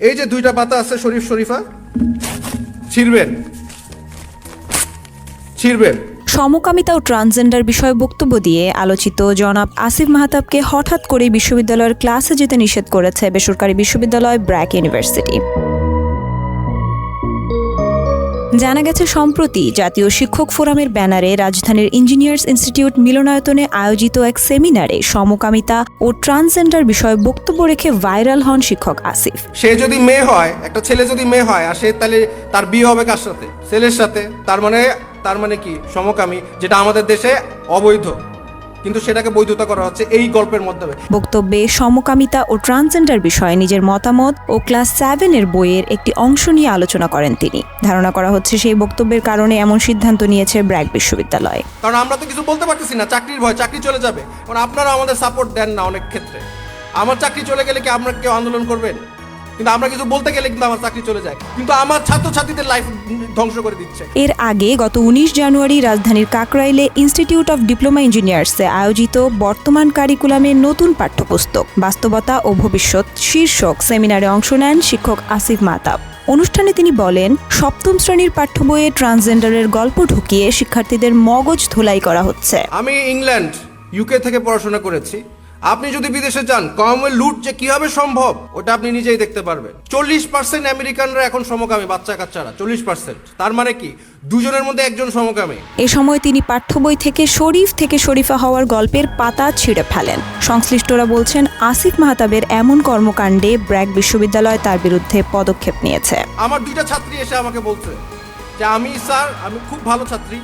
এই যে দুইটা পাতা আছে, শরীফ শরীফা, ছিড়বেন। ছিড়বেন। সমকামিতা ও ট্রান্সজেন্ডার বিষয়ে বক্তব্য দিয়ে আলোচিত জনাব আসিফ মাহতাবকে হঠাৎ করে বিশ্ববিদ্যালয়ের ক্লাসে যেতে নিষেধ করেছে বেসরকারি বিশ্ববিদ্যালয় ব্র্যাক ইউনিভার্সিটি। জানা গেছে, সম্প্রতি জাতীয় শিক্ষক ফোরামের ব্যানারে রাজধানীর ইঞ্জিনিয়ার্স ইনস্টিটিউট মিলনায়তনে আয়োজিত এক সেমিনারে সমকামিতা ও ট্রান্সজেন্ডার বিষয়ে বক্তব্য রেখে ভাইরাল হন শিক্ষক আসিফ। সে যদি মেয়ে হয়, একটা ছেলে যদি মেয়ে হয়, আর সে তাহলে তার বিয়ে হবে কার সাথে? ছেলের সাথে। তার মানে তার মানে কি? সমকামী, যেটা আমাদের দেশে অবৈধ। কিন্তু সেটাকে বৈধতা করা হচ্ছে এই গল্পের মাধ্যমে। বক্তব্যে সমকামিতা ও ট্রান্সজেন্ডার বিষয়ে নিজের মতামত ও ক্লাস সেভেনের বইয়ের একটি অংশ নিয়ে আলোচনা করেন তিনি। ধারণা করা হচ্ছে সেই বক্তব্যের কারণে এমন সিদ্ধান্ত নিয়েছে ব্র্যাক বিশ্ববিদ্যালয়। কারণ আমরা তো কিছু বলতে পারতেছি না চাকরির ভয় চাকরি চলে যাবে। কারণ আপনারা আমাদের সাপোর্ট দেন না অনেক ক্ষেত্রে। আমার চাকরি চলে গেলে কি আমরা কেউ আন্দোলন করবেন? কিন্তু আমরা কিছু বলতে গেলে কিন্তু আমার চাকরি চলে যায়। কিন্তু আমার ছাত্রছাত্রীদের লাইফ ধ্বংস করে দিচ্ছে। এর আগে গত উনিশ জানুয়ারি রাজধানীর কাকরাইলে ইনস্টিটিউট অফ ডিপ্লোমা ইঞ্জিনিয়ার্সে আয়োজিত বর্তমান কারিকুলামের নতুন পাঠ্যপুস্তক বাস্তবতা ও ভবিষ্যৎ শীর্ষক সেমিনারে অংশ নেন শিক্ষক আসিফ মাতাব অনুষ্ঠানে তিনি বলেন সপ্তম শ্রেণির পাঠ্য বইয়ে ট্রান্সজেন্ডারের গল্প ঢুকিয়ে শিক্ষার্থীদের মগজ ধোলাই করা হচ্ছে। আমি ইংল্যান্ড ইউকে থেকে পড়াশোনা করেছি। আপনি যদি বিদেশে যান কমে লুট যে কীভাবে সম্ভব ওটা আপনি নিজেই দেখতে পারবেন। চল্লিশ পার্সেন্ট আমেরিকানরা এখন সমকামী বাচ্চা কাচ্চারা চল্লিশ পার্সেন্ট তার মানে কি? দুজনের মধ্যে একজন সমকামী। এ সময় তিনি পাঠ্য বই থেকে শরীফ থেকে শরীফা হওয়ার গল্পের পাতা ছিঁড়ে ফেলেন। সংশ্লিষ্টরা বলছেন আসিফ মাহতাবের এমন কর্মকাণ্ডে ব্র্যাক বিশ্ববিদ্যালয় তার বিরুদ্ধে পদক্ষেপ নিয়েছে। আমার দুইটা ছাত্রী এসে আমাকে বলছে যে আমি স্যার আমি খুব ভালো ছাত্রী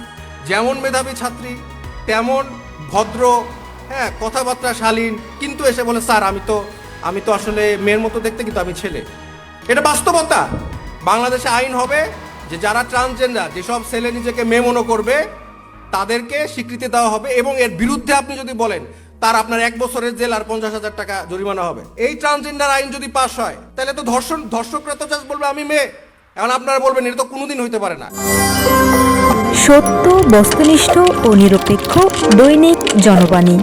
যেমন মেধাবী ছাত্রী তেমন ভদ্র হ্যাঁ কথাবার্তা শালীন, কিন্তু এসে বলে, স্যার, আমি তো আমি তো আসলে মেয়ের মতো দেখতে কিন্তু আমি ছেলে। এটা বাস্তবতা। বাংলাদেশে আইন হবে যে যারা ট্রান্সজেন্ডার যেসব ছেলে নিজেকে মেয়ে মনে করবে, তাদেরকে স্বীকৃতি দেওয়া হবে এবং এর বিরুদ্ধে আপনি যদি বলেন, তার আপনার এক বছরের জেল আর পঞ্চাশ হাজার টাকা জরিমানা হবে। এই ট্রান্সজেন্ডার আইন যদি পাশ হয়, তাহলে তো ধর্ষণ, ধর্ষকরা তো জাস্ট বলবে, আমি মেয়ে। এখন আপনারা বলবেন, এটা তো কোনোদিন হইতে পারে না। সত্য, বস্তুনিষ্ঠ ও নিরপেক্ষ দৈনিক জনবাণী।